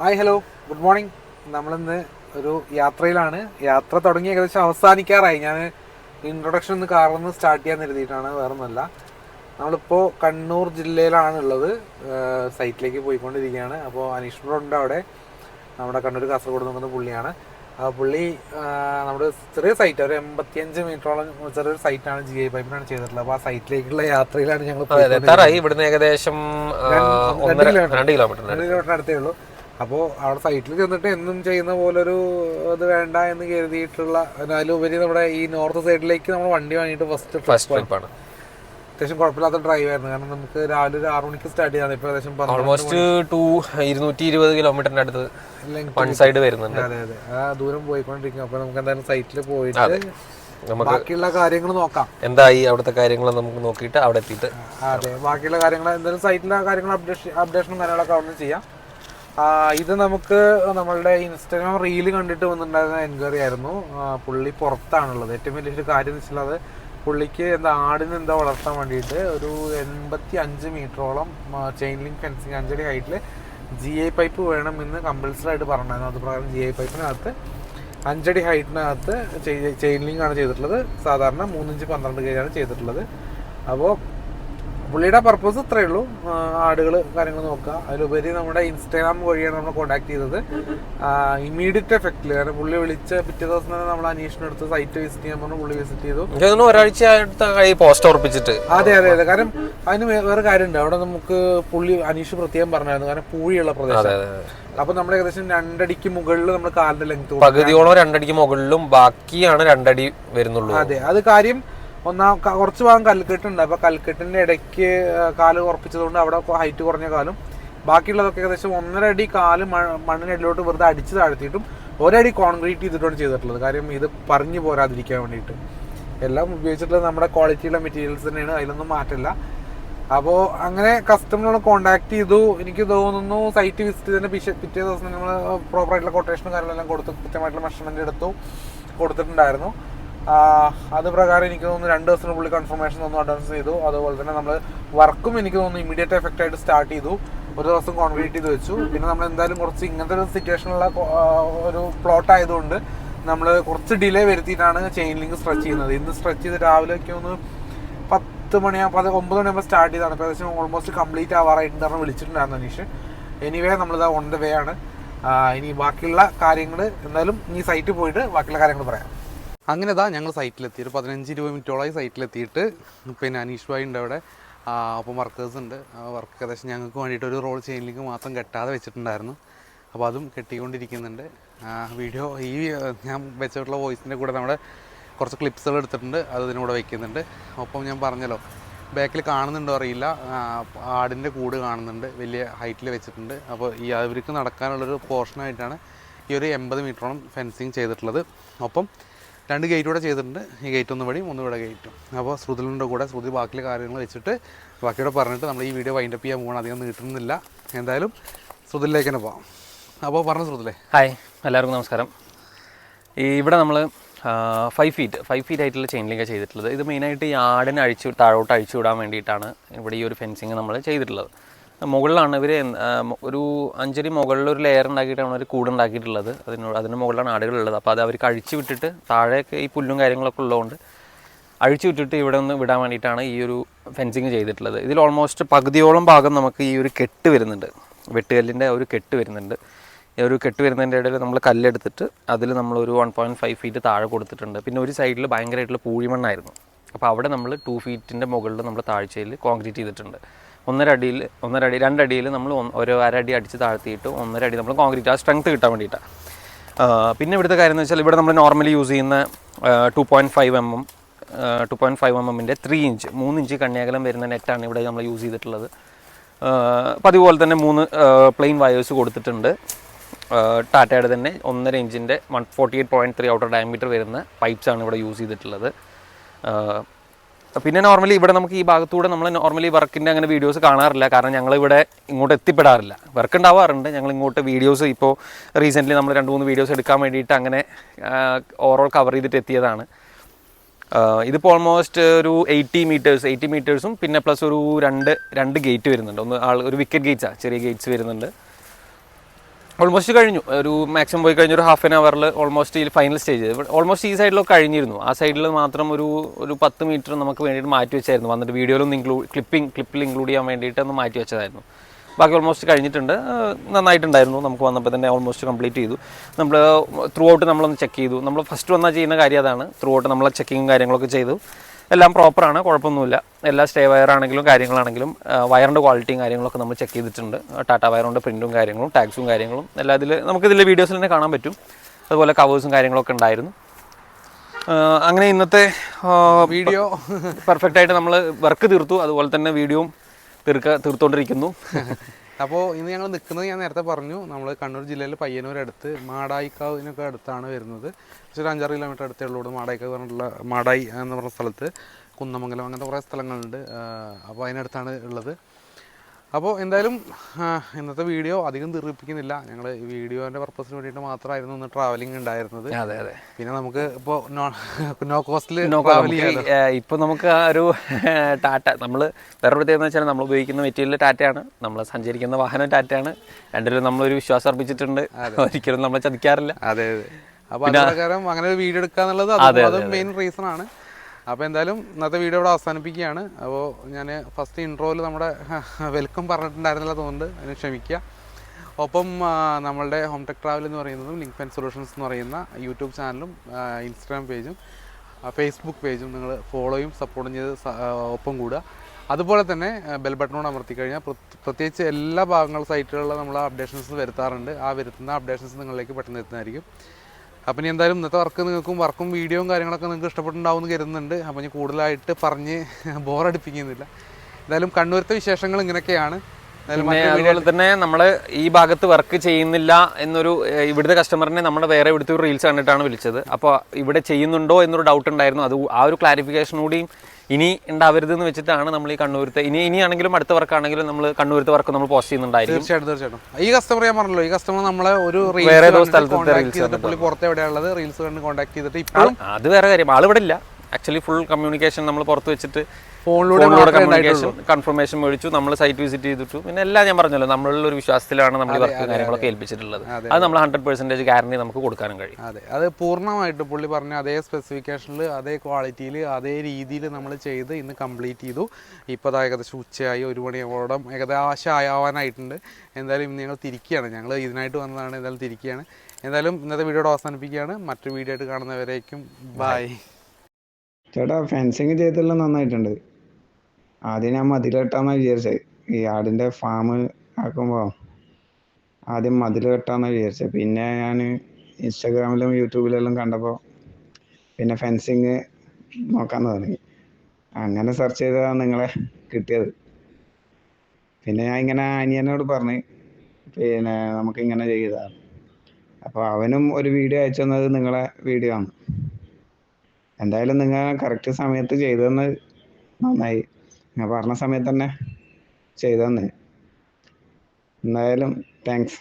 Hi hello. Good morning. നമ്മളിന്ന് ഒരു യാത്രയിലാണ്. യാത്ര തുടങ്ങി ഏകദേശം അവസാനിക്കാറായി. ഞാൻ ഇൻട്രൊഡക്ഷൻ ഒന്ന് കാറിൽ നിന്ന് സ്റ്റാർട്ട് ചെയ്യാൻ കരുതിയിട്ടാണ് വേറെ ഒന്നല്ല നമ്മളിപ്പോൾ കണ്ണൂർ ജില്ലയിലാണ് ഉള്ളത് ഏഹ് സൈറ്റിലേക്ക് പോയിക്കൊണ്ടിരിക്കുകയാണ്. അപ്പോൾ അനീഷ്ണുണ്ട് അവിടെ. നമ്മുടെ കണ്ണൂർ കാസർഗോഡ് നിൽക്കുന്ന പുള്ളിയാണ്. ആ പുള്ളി നമ്മുടെ ചെറിയ സൈറ്റ് ഒരു എൺപത്തിയഞ്ച് മീറ്ററോളം ചെറിയൊരു സൈറ്റാണ് ജി ഐ പൈപ്പിനാണ് ചെയ്തിട്ടുള്ളത്. അപ്പോൾ ആ സൈറ്റിലേക്കുള്ള യാത്രയിലാണ് ഞങ്ങൾ ഇവിടുന്ന് ഏകദേശം രണ്ട് കിലോമീറ്റർ. രണ്ട് കിലോമീറ്റർ അടുത്തേ ഉള്ളൂ. അപ്പോൾ അവിടെ സൈറ്റിൽ ചെന്നിട്ട് എന്നും ചെയ്യുന്ന പോലൊരു ഇത് വേണ്ട എന്ന് കരുതിയിട്ടുള്ള അതിലുപരി നമ്മുടെ ഈ നോർത്ത് സൈഡിലേക്ക് നമ്മൾ വണ്ടി വാങ്ങിയിട്ട് ഫസ്റ്റ് ഫസ്റ്റ് ട്രിപ്പാണ് അത്യാവശ്യം കുഴപ്പമില്ലാത്ത ഡ്രൈവ് ആയിരുന്നു. കാരണം നമുക്ക് രാവിലെ ഒരു ആറു മണിക്ക് സ്റ്റാർട്ട് ചെയ്യാൻ ഇപ്പോൾ ഏകദേശം ഓൾമോസ്റ്റ് ടു ഇരുന്നൂറ്റി ഇരുപത് കിലോമീറ്ററിന്റെ അടുത്ത് വൺ സൈഡ് വരുന്നുണ്ട്. അതെ അതെ. ആ ദൂരം പോയിക്കൊണ്ടിരിക്കും. അപ്പോൾ നമുക്ക് എന്തായാലും സൈറ്റിൽ പോയിട്ട് നമുക്ക് ബാക്കിയുള്ള കാര്യങ്ങൾ നോക്കാം. എന്തായി അവിടുത്തെ കാര്യങ്ങൾ നമുക്ക് നോക്കിയിട്ട് അവിടെ എത്തിയിട്ട് അതെ. ബാക്കിയുള്ള കാര്യങ്ങൾ എന്തായാലും സൈറ്റിലെ കാര്യങ്ങൾ അപ്ഡേഷൻ അപ്ഡേഷനും കാര്യങ്ങളൊക്കെ അവിടെ നിന്ന് ചെയ്യാം. ഇത് നമുക്ക് നമ്മളുടെ ഇൻസ്റ്റഗ്രാം റീൽ കണ്ടിട്ട് വന്നിട്ടുണ്ടായിരുന്ന എൻക്വയറി ആയിരുന്നു. പുള്ളി പുറത്താണുള്ളത്. ഏറ്റവും വലിയൊരു കാര്യം എന്ന് വെച്ചാൽ അത് പുള്ളിക്ക് എന്താ ആടിന് എന്താ വളർത്താൻ വേണ്ടിയിട്ട് ഒരു എൺപത്തി അഞ്ച് മീറ്ററോളം ചെയിൻ ലിങ്ക് ഫെൻസിങ് അഞ്ചടി ഹൈറ്റിൽ ജി ഐ പൈപ്പ് എന്ന് കമ്പൽസറി ആയിട്ട് പറഞ്ഞായിരുന്നു അത് പ്രകാരം ജി ഐ പൈപ്പിനകത്ത് അഞ്ചടി ഹൈറ്റിനകത്ത് ചെയിൻ ലിങ്ക് ആണ് ചെയ്തിട്ടുള്ളത്. സാധാരണ മൂന്നിഞ്ച് പന്ത്രണ്ട് കെ ആണ് ചെയ്തിട്ടുള്ളത്. അപ്പോൾ പുള്ളിയുടെ പർപ്പസ് ഇത്രയേ ഉള്ളൂ. ആടുകൾ കാര്യങ്ങൾ നോക്കുക. അതിലുപരി നമ്മുടെ ഇൻസ്റ്റാഗ്രാം വഴിയാണ് നമ്മൾ കോൺടാക്ട് ചെയ്തത്. ഇമ്മീഡിയറ്റ് എഫക്റ്റിൽ കാരണം പുള്ളി വിളിച്ച പിറ്റേ ദിവസം തന്നെ നമ്മൾ അന്വേഷണം എടുത്ത് സൈറ്റ് വിസിറ്റ് ചെയ്യാൻ പറഞ്ഞു. പുള്ളി വിസിറ്റ് ചെയ്തു. ഒരാഴ്ച പോസ്റ്റ് ഉറപ്പിച്ചിട്ട്. അതെ അതെ അതെ. കാരണം അതിന് വേറെ കാര്യമുണ്ട്. അവിടെ നമുക്ക് പുള്ളി അനീഷ് പ്രത്യേകം പറഞ്ഞായിരുന്നു. കാരണം പൂഴിയുള്ള പ്രദേശം. അപ്പൊ നമ്മൾ ഏകദേശം രണ്ടടിക്ക് മുകളിൽ നമ്മൾ കാലിന്റെ ലെങ്ത് പകുതിയോളം രണ്ടടിക്ക് മുകളിലും ബാക്കിയാണ് രണ്ടടി വരുന്നുള്ളൂ. അതെ അത് കാര്യം ഒന്നാം കുറച്ച് ഭാഗം കൽക്കെട്ടുണ്ട്. അപ്പോൾ കൽക്കെട്ടിന്റെ ഇടയ്ക്ക് കാൽ ഉറപ്പിച്ചതുകൊണ്ട് അവിടെ ഹൈറ്റ് കുറഞ്ഞ കാലും. ബാക്കിയുള്ളതൊക്കെ ഏകദേശം ഒന്നര അടി കാൽ മണ്ണിനടിയിലോട്ട് വെറുതെ അടിച്ച് താഴ്ത്തിയിട്ടും ഒരടി കോൺക്രീറ്റ് ചെയ്തിട്ടാണ് ചെയ്തിട്ടുള്ളത്. കാര്യം ഇത് പറഞ്ഞു പോരാതിരിക്കാൻ വേണ്ടിയിട്ട്. എല്ലാം ഉപയോഗിച്ചിട്ടുള്ളത് നമ്മുടെ ക്വാളിറ്റിയുള്ള മെറ്റീരിയൽസ് തന്നെയാണ്. അതിലൊന്നും മാറ്റില്ല അപ്പോൾ അങ്ങനെ കസ്റ്റമറിനോട് കോൺടാക്ട് ചെയ്തു. എനിക്ക് തോന്നുന്നു സൈറ്റ് വിസിറ്റ് തന്നെ പിറ്റേ പിറ്റേ ദിവസം നമ്മൾ പ്രോപ്പറായിട്ടുള്ള കൊട്ടേഷനും കാര്യങ്ങളെല്ലാം കൊടുത്തു കൃത്യമായിട്ടുള്ള മെഷർമെന്റ് എടുത്തു കൊടുത്തിട്ടുണ്ടായിരുന്നു. അത് പ്രകാരം എനിക്ക് തോന്നുന്നു രണ്ട് ദിവസത്തിനുള്ളിൽ കൺഫർമേഷൻ ഒന്ന് അഡ്വാൻസ് ചെയ്തു. അതുപോലെ തന്നെ നമ്മൾ വർക്കും എനിക്ക് തോന്നുന്നു ഇമീഡിയറ്റ് എഫക്റ്റ് ആയിട്ട് സ്റ്റാർട്ട് ചെയ്തു. ഒരു ദിവസം കോൺക്രീറ്റ് ചെയ്ത് വെച്ചു. പിന്നെ നമ്മൾ എന്തായാലും കുറച്ച് ഇങ്ങനത്തെ ഒരു സിറ്റുവേഷനുള്ള ഒരു പ്ലോട്ട് ആയതുകൊണ്ട് നമ്മൾ കുറച്ച് ഡിലേ വരുത്തിയിട്ടാണ് ചെയിൻ ലിങ്ക് സ്ട്രെച്ച് ചെയ്യുന്നത്. ഇന്ന് സ്ട്രെച്ച് ചെയ്ത് രാവിലെ ഒക്കെ ഒന്ന് പത്ത് മണിയാകുമ്പോൾ അത് ഒമ്പത് മണിയാകുമ്പോൾ സ്റ്റാർട്ട് ചെയ്താണ് അപ്പോൾ ഏകദേശം ഓൾമോസ്റ്റ് കംപ്ലീറ്റ് ആവാറായിട്ട് പറഞ്ഞ് വിളിച്ചിട്ടുണ്ടായിരുന്നു അനീഷ്. എനിവേ നമ്മളിത് ഓൺ ദ വേ ആണ്. ഇനി ബാക്കിയുള്ള കാര്യങ്ങൾ എന്തായാലും ഈ സൈറ്റിൽ പോയിട്ട് ബാക്കിയുള്ള കാര്യങ്ങൾ പറയാം. അങ്ങനെ ഇതാ ഞങ്ങൾ സൈറ്റിലെത്തി ഒരു പതിനഞ്ച് ഇരുപത് മിനിറ്റോളായി സൈറ്റിലെത്തിയിട്ട് പിന്നെ അനീഷ് ഭായി ഉണ്ട് അവിടെ അപ്പം വർക്കേഴ്സ് ഉണ്ട് വർക്ക് ഏകദേശം ഞങ്ങൾക്ക് വേണ്ടിയിട്ട് ഒരു റോൾ ചെയിനിലേക്ക് മാത്രം കെട്ടാതെ വെച്ചിട്ടുണ്ടായിരുന്നു. അപ്പോൾ അതും കെട്ടിക്കൊണ്ടിരിക്കുന്നുണ്ട്. വീഡിയോ ഈ ഞാൻ വെച്ചിട്ടുള്ള വോയിസിന്റെ കൂടെ നമ്മുടെ കുറച്ച് ക്ലിപ്സുകൾ എടുത്തിട്ടുണ്ട്. അത് ഇതിനൂടെ വെക്കുന്നുണ്ട്. ഒപ്പം ഞാൻ പറഞ്ഞല്ലോ ബാക്കിൽ കാണുന്നുണ്ടോ അറിയില്ല. ആടിന്റെ കൂട് കാണുന്നുണ്ട്. വലിയ ഹൈറ്റിൽ വെച്ചിട്ടുണ്ട്. അപ്പോൾ ഈ അവർക്ക് നടക്കാനുള്ളൊരു പോർഷനായിട്ടാണ് ഈ ഒരു എൺപത് മീറ്ററോളം ഫെൻസിങ് ചെയ്തിട്ടുള്ളത്. ഒപ്പം രണ്ട് ഗേറ്റ് കൂടെ ചെയ്തിട്ടുണ്ട്. ഈ ഗേറ്റ് ഒന്ന് വഴി ഒന്ന് ഇവിടെ ഗേറ്റും അപ്പോൾ ശ്രുതിലിന്റെ കൂടെ ശ്രുതി ബാക്കിയുള്ള കാര്യങ്ങൾ വെച്ചിട്ട് ബാക്കിയോടെ പറഞ്ഞിട്ട് നമ്മൾ ഈ വീഡിയോ വൈൻഡപ്പ് ചെയ്യാൻ പോകണം അധികം നീട്ടുന്നില്ല. എന്തായാലും ശ്രുതിലേക്ക് തന്നെ പോകാം അപ്പോൾ പറഞ്ഞു ശ്രുതിലേ. ഹായ് എല്ലാവർക്കും നമസ്കാരം. ഈ ഇവിടെ നമ്മൾ ഫൈവ് ഫീറ്റ് ഫൈവ് ഫീറ്റ് ആയിട്ടുള്ള ചെയിൻ ലിങ്കാണ് ചെയ്തിട്ടുള്ളത്. ഇത് മെയിനായിട്ട് ഈ ആടിനെ അഴിച്ചു താഴോട്ട് അഴിച്ചു വിടാൻ വേണ്ടിയിട്ടാണ് ഇവിടെ ഈ ഒരു ഫെൻസിങ് നമ്മൾ ചെയ്തിട്ടുള്ളത്. മുകളിലാണ് ഇവർ ഒരു അഞ്ചരി മുകളിൽ ഒരു ലെയർ ഉണ്ടാക്കിയിട്ടാണ് അവർ കൂട് ഉണ്ടാക്കിയിട്ടുള്ളത്. അതിന് അതിന് മുകളിലാണ് ആടുകളുള്ളത്. അപ്പോൾ അത് അവർ അഴിച്ചു വിട്ടിട്ട് താഴെയൊക്കെ ഈ പുല്ലും കാര്യങ്ങളൊക്കെ ഉള്ളതുകൊണ്ട് അഴിച്ചു വിട്ടിട്ട് ഇവിടെ നിന്ന് വിടാൻ വേണ്ടിയിട്ടാണ് ഈ ഒരു ഫെൻസിങ് ചെയ്തിട്ടുള്ളത്. ഇതിൽ ഓൾമോസ്റ്റ് പകുതിയോളം ഭാഗം നമുക്ക് ഈ ഒരു കെട്ട് വരുന്നുണ്ട്. വെട്ടുകല്ലിന്റെ ഒരു കെട്ട് വരുന്നുണ്ട്. ഈ ഒരു കെട്ട് വരുന്നതിന്റെ ഇടയിൽ നമ്മൾ കല്ലെടുത്തിട്ട് അതിൽ നമ്മൾ ഒരു വൺ പോയിന്റ് ഫൈവ് ഫീറ്റ് താഴെ കൊടുത്തിട്ടുണ്ട്. പിന്നെ ഒരു സൈഡിൽ ഭയങ്കരമായിട്ടുള്ള പൂഴിമണ്ണായിരുന്നു. അപ്പോൾ അവിടെ നമ്മൾ ടു ഫീറ്റിന്റെ മുകളിൽ നമ്മൾ താഴ്ചയിൽ കോൺക്രീറ്റ് ചെയ്തിട്ടുണ്ട്. ഒന്നര അടിയിൽ ഒന്നര അടി രണ്ടടിയിൽ നമ്മൾ ഓരോ ഒരു അര അടി അടിച്ച് താഴ്ത്തിയിട്ട് ഒന്നര അടി നമ്മൾ കോൺക്രീറ്റ് ആ സ്ട്രെങ്ത് കിട്ടാൻ വേണ്ടിയിട്ടാണ് പിന്നെ ഇവിടുത്തെ കാര്യം എന്ന് വെച്ചാൽ ഇവിടെ നമ്മൾ നോർമലി യൂസ് ചെയ്യുന്ന two point five M M two point five M എമ്മിന്റെ ത്രീ ഇഞ്ച് മൂന്ന് ഇഞ്ച് കണ്ണിയകലം വരുന്ന നെറ്റാണ് ഇവിടെ നമ്മൾ യൂസ് ചെയ്തിട്ടുള്ളത്. അതുപോലെ തന്നെ മൂന്ന് പ്ലെയിൻ വയേഴ്സ് കൊടുത്തിട്ടുണ്ട്. ടാറ്റയുടെ തന്നെ ഒന്നര ഇഞ്ചിന്റെ one forty eight point three outer diameter വരുന്ന പൈപ്പ്സാണ് ഇവിടെ യൂസ് ചെയ്തിട്ടുള്ളത്. പിന്നെ നോർമലി ഇവിടെ നമുക്ക് ഈ ഭാഗത്തൂടെ നമ്മൾ നോർമലി വർക്കിന്റെ അങ്ങനെ വീഡിയോസ് കാണാറില്ല. കാരണം ഞങ്ങൾ ഇവിടെ ഇങ്ങോട്ട് എത്തിപ്പെടാറില്ല. വർക്ക് ഉണ്ടാവാറുണ്ട്. ഞങ്ങൾ ഇങ്ങോട്ട് വീഡിയോസ് ഇപ്പോൾ റീസെന്റ്ലി നമ്മൾ രണ്ട് മൂന്ന് വീഡിയോസ് എടുക്കാൻ വേണ്ടിയിട്ട് അങ്ങനെ ഓവറോൾ കവർ ചെയ്തിട്ട് എത്തിയതാണ്. ഇതിപ്പോൾ ഓൾമോസ്റ്റ് ഒരു എയ്റ്റി മീറ്റേഴ്സ് എയ്റ്റി മീറ്റേഴ്സും പിന്നെ പ്ലസ് ഒരു രണ്ട് രണ്ട് ഗേറ്റ് വരുന്നുണ്ട്. ഒന്ന് ആൾ ഒരു വിക്കറ്റ് ഗേറ്റ്സാണ് ചെറിയ ഗേറ്റ്സ് വരുന്നുണ്ട്. ഓൾമോസ്റ്റ് കഴിഞ്ഞു. ഒരു മാക്സിമം പോയി കഴിഞ്ഞ ഒരു ഹാഫ് ആൻ അവറിൽ ഓൾമോസ്റ്റ് ഈ ഫൈനൽ സ്റ്റേജ് ഓൾമോസ്റ്റ് ഈ സൈഡിലൊക്കെ കഴിഞ്ഞിരുന്നു. ആ സൈഡിൽ മാത്രം ഒരു ഒരു പത്ത് മീറ്റർ നമുക്ക് വേണ്ടിയിട്ട് മാറ്റി വെച്ചായിരുന്നു. വന്നിട്ട് വീഡിയോയിലൊന്ന് ഇൻക്ലൂഡ് ക്ലിപ്പിംഗ് ക്ലിപ്പിൽ ഇൻക്ലൂഡ് ചെയ്യാൻ വേണ്ടിയിട്ട് ഒന്ന് മാറ്റി വെച്ചതായിരുന്നു. ബാക്കി ഓൾമോസ്റ്റ് കഴിഞ്ഞിട്ടുണ്ട്. നന്നായിട്ടുണ്ടായിരുന്നു. നമുക്ക് വന്നപ്പോൾ തന്നെ ഓൾമോസ്റ്റ് കംപ്ലീറ്റ് ചെയ്തു. നമ്മൾ ത്രൂ ഔട്ട് നമ്മളൊന്ന് ചെക്ക് ചെയ്തു. നമ്മൾ ഫസ്റ്റ് വന്നാൽ ചെയ്യുന്ന കാര്യം അതാണ്. ത്രൂ ഔട്ട് നമ്മളെ ചെക്കിങ്ങും കാര്യങ്ങളൊക്കെ ചെയ്തു. എല്ലാം പ്രോപ്പറാണ് കുഴപ്പമൊന്നുമില്ല. എല്ലാ സ്റ്റേ വയറാണെങ്കിലും കാര്യങ്ങളാണെങ്കിലും വയറിന്റെ ക്വാളിറ്റിയും കാര്യങ്ങളൊക്കെ നമ്മൾ ചെക്ക് ചെയ്തിട്ടുണ്ട്. ടാറ്റ വയറിന്റെ പ്രിന്റും കാര്യങ്ങളും ടാക്സും കാര്യങ്ങളും. എല്ലാ ഇതിൽ നമുക്ക് ഇതിലെ വീഡിയോസിൽ തന്നെ കാണാൻ പറ്റും. അതുപോലെ കവേഴ്സും കാര്യങ്ങളൊക്കെ ഉണ്ടായിരുന്നു. അങ്ങനെ ഇന്നത്തെ വീഡിയോ പെർഫെക്റ്റ് ആയിട്ട് നമ്മൾ വർക്ക് തീർത്തു. അതുപോലെ തന്നെ വീഡിയോയും തീർക്ക തീർത്തുകൊണ്ടിരിക്കുന്നു അപ്പോൾ ഇന്ന് ഞങ്ങൾ നിൽക്കുന്നത് ഞാൻ നേരത്തെ പറഞ്ഞു. നമ്മൾ കണ്ണൂർ ജില്ലയിൽ പയ്യന്നൂർ അടുത്ത് മാടായിക്കാവിനൊക്കെ അടുത്താണ് വരുന്നത്. പക്ഷേ ഒരു അഞ്ചാറ് കിലോമീറ്റർ അടുത്തേ ഉള്ളൂ മാടായിക്കാവ് പറഞ്ഞിട്ടുള്ള മാടായി എന്ന് പറഞ്ഞ സ്ഥലത്ത്. കുന്നമംഗലം അങ്ങനത്തെ കുറേ സ്ഥലങ്ങളുണ്ട്. അപ്പോൾ അതിനടുത്താണ് ഉള്ളത്. അപ്പോൾ എന്തായാലും ഇന്നത്തെ വീഡിയോ അധികം തീർപ്പിക്കുന്നില്ല ഞങ്ങൾ ഈ വീഡിയോന്റെ പർപ്പസിന് വേണ്ടിയിട്ട് മാത്രമായിരുന്നു ഇന്ന് ട്രാവലിംഗ് ഉണ്ടായിരുന്നത്. അതെ അതെ. പിന്നെ നമുക്ക് ഇപ്പോൾ നോ നോ കോസ്റ്റിൽ ട്രാവൽ ചെയ്യാം ഇപ്പൊ നമുക്ക് ഒരു ടാറ്റ നമ്മൾ വേറെ പ്രത്യേകത വെച്ചാൽ നമ്മൾ ഉപയോഗിക്കുന്ന മെറ്റീരിയൽ ടാറ്റയാണ്. നമ്മൾ സഞ്ചരിക്കുന്ന വാഹനം ടാറ്റയാണ്. രണ്ടിലും നമ്മളൊരു വിശ്വാസം അർപ്പിച്ചിട്ടുണ്ട്. ഒരിക്കലും നമ്മൾ ചതിക്കാറില്ല. അതെ അതെ. അപ്പോൾ അങ്ങനെ ഒരു വീഡിയോ എടുക്കുക എന്നുള്ളത് മെയിൻ റീസൺ ആണ്. അപ്പോൾ എന്തായാലും ഇന്നത്തെ വീഡിയോ ഇവിടെ അവസാനിപ്പിക്കുകയാണ്. അപ്പോൾ ഞാൻ ഫസ്റ്റ് ഇൻട്രോയിൽ നമ്മുടെ വെൽക്കം പറഞ്ഞിട്ടുണ്ടായിരുന്നില്ല തോന്നുന്നുണ്ട്. അതിന് ക്ഷമിക്കുക. ഒപ്പം നമ്മളുടെ ഹോം ടെക് ട്രാവൽ എന്ന് പറയുന്നതും ലിങ്ക് പെൻ സൊല്യൂഷൻസ് എന്ന് പറയുന്ന യൂട്യൂബ് ചാനലും ഇൻസ്റ്റാഗ്രാം പേജും ഫേസ്ബുക്ക് പേജും നിങ്ങൾ ഫോളോയും സപ്പോർട്ടും ചെയ്ത് ഒപ്പം കൂടുക. അതുപോലെ തന്നെ ബെൽ ബട്ടണോട് അമർത്തി കഴിഞ്ഞാൽ പ്രത്യേകിച്ച് എല്ലാ ഭാഗങ്ങൾ സൈറ്റുകളിലും നമ്മൾ അപ്ഡേഷൻസ് വരുത്താറുണ്ട്. ആ വരുത്തുന്ന അപ്ഡേഷൻസ് നിങ്ങളിലേക്ക് പെട്ടെന്ന് എത്തുന്നതായിരിക്കും. അപ്പം ഇനി എന്തായാലും ഇന്നത്തെ വർക്ക് നിങ്ങൾക്കും വർക്കും വീഡിയോയും കാര്യങ്ങളൊക്കെ നിങ്ങൾക്ക് ഇഷ്ടപ്പെട്ടുണ്ടാവും എന്ന് കരുതുന്നുണ്ട്. അപ്പം ഇനി കൂടുതലായിട്ട് പറഞ്ഞ് ബോറടിപ്പിക്കുന്നില്ല എന്തായാലും കണ്ണൂരത്തെ വിശേഷങ്ങൾ ഇങ്ങനെയൊക്കെയാണ്. അതുപോലെ തന്നെ നമ്മൾ ഈ ഭാഗത്ത് വർക്ക് ചെയ്യുന്നില്ല എന്നൊരു ഇവിടുത്തെ കസ്റ്റമറിനെ നമ്മൾ വേറെ ഇവിടുത്തെ ഒരു റീൽസ് കണ്ടിട്ടാണ് വിളിച്ചത്. അപ്പോൾ ഇവിടെ ചെയ്യുന്നുണ്ടോ എന്നൊരു ഡൗട്ട് ഉണ്ടായിരുന്നു. അത് ആ ഒരു ക്ലാരിഫിക്കേഷൻ കൂടിയും ഇനി ഉണ്ടാവരുത് എന്ന് വെച്ചിട്ടാണ് നമ്മൾ ഈ കണ്ണൂരത്തെ ഇനി ഇനിയാണെങ്കിലും അടുത്ത വർക്കാണെങ്കിലും നമ്മൾ കണ്ണൂരത്തെ വർക്ക് നമ്മൾ പോസ്റ്റ് ചെയ്യുന്നുണ്ടായിരുന്നു തീർച്ചയായിട്ടും തീർച്ചയായിട്ടും. ഈ കസ്റ്റമർ ഞാൻ പറഞ്ഞല്ലോ ഈ കസ്റ്റമർ നമ്മളെ ഒരു വേറെ പുറത്ത് എവിടെയുള്ളത് റീൽസ് കണ്ട് കോൺടാക്ട് ചെയ്തിട്ട് ഇപ്പോഴും അത് വേറെ കാര്യം. ആളിവിടെ ഇല്ല. ആക്ച്വലി ഫുൾ കമ്മ്യൂണിക്കേഷൻ നമ്മൾ പുറത്ത് വെച്ചിട്ട് ഫോണിലൂടെ കമ്മ്യൂണിക്കേഷൻ കൺഫർമേഷൻ മേടിച്ചു നമ്മൾ സൈറ്റ് വിസിറ്റ് ചെയ്തിട്ടു. പിന്നെ എല്ലാം ഞാൻ പറഞ്ഞല്ലോ നമ്മളുള്ള ഒരു വിശ്വാസത്തിലാണ് നമ്മൾ ഈ വർക്ക് കാര്യങ്ങളൊക്കെ ഏൽപ്പിച്ചിട്ടുള്ളത്. അത് നമ്മൾ ഹൺഡ്രഡ് പെർസെന്റേജ് ഗ്യാരണ്ടി നമുക്ക് കൊടുക്കാനും കഴിയും. അതെ അത് പൂർണമായിട്ട് പുള്ളി പറഞ്ഞ അതേ സ്പെസിഫിക്കേഷനിൽ അതേ ക്വാളിറ്റിയിൽ അതേ രീതിയിൽ നമ്മൾ ചെയ്ത് ഇന്ന് കംപ്ലീറ്റ് ചെയ്തു. ഇപ്പോൾ അത് ഏകദേശം ഉച്ചയായി ഒരു മണിയോടം ഏകദേശം ആവാനായിട്ടുണ്ട്. എന്തായാലും നിങ്ങൾ ഞങ്ങൾ തിരിക്കുകയാണ്. ഞങ്ങൾ ഇതിനായിട്ട് വന്നതാണ് എന്തായാലും തിരിക്കുകയാണ്. എന്തായാലും ഇന്നത്തെ വീഡിയോ അവസാനിപ്പിക്കുകയാണ്. മറ്റൊരു വീഡിയോ ആയിട്ട് കാണുന്നവരേക്കും ബൈ ചേട്ടാ ഫെൻസിങ് ചെയ്തെല്ലാം നന്നായിട്ടുണ്ട്. ആദ്യം ഞാൻ മതിൽ കെട്ടാന്നാ വിചാരിച്ചത് ഈ ആടിന്റെ ഫാം ആക്കുമ്പോൾ ആദ്യം മതിൽ കെട്ടാന്നാ വിചാരിച്ചത് പിന്നെ ഞാൻ ഇൻസ്റ്റാഗ്രാമിലും യൂട്യൂബിലെല്ലാം കണ്ടപ്പോൾ പിന്നെ ഫെൻസിങ് നോക്കാൻ തുടങ്ങി. അങ്ങനെ സെർച്ച് ചെയ്തതാണ് നിങ്ങളെ കിട്ടിയത്. പിന്നെ ഞാൻ ഇങ്ങനെ അനിയനോട് പറഞ്ഞ് പിന്നെ നമുക്ക് ഇങ്ങനെ ചെയ്തതാണ്. അപ്പോൾ അവനും ഒരു വീഡിയോ അയച്ചു തന്നത് നിങ്ങളെ വീഡിയോ ആണ്. എന്തായാലും നിങ്ങൾ കറക്റ്റ് സമയത്ത് ചെയ്തു തന്നത് നന്നായി. ഞാൻ പറഞ്ഞ സമയത്ത് തന്നെ ചെയ്തു തന്നെ എന്തായാലും താങ്ക്സ്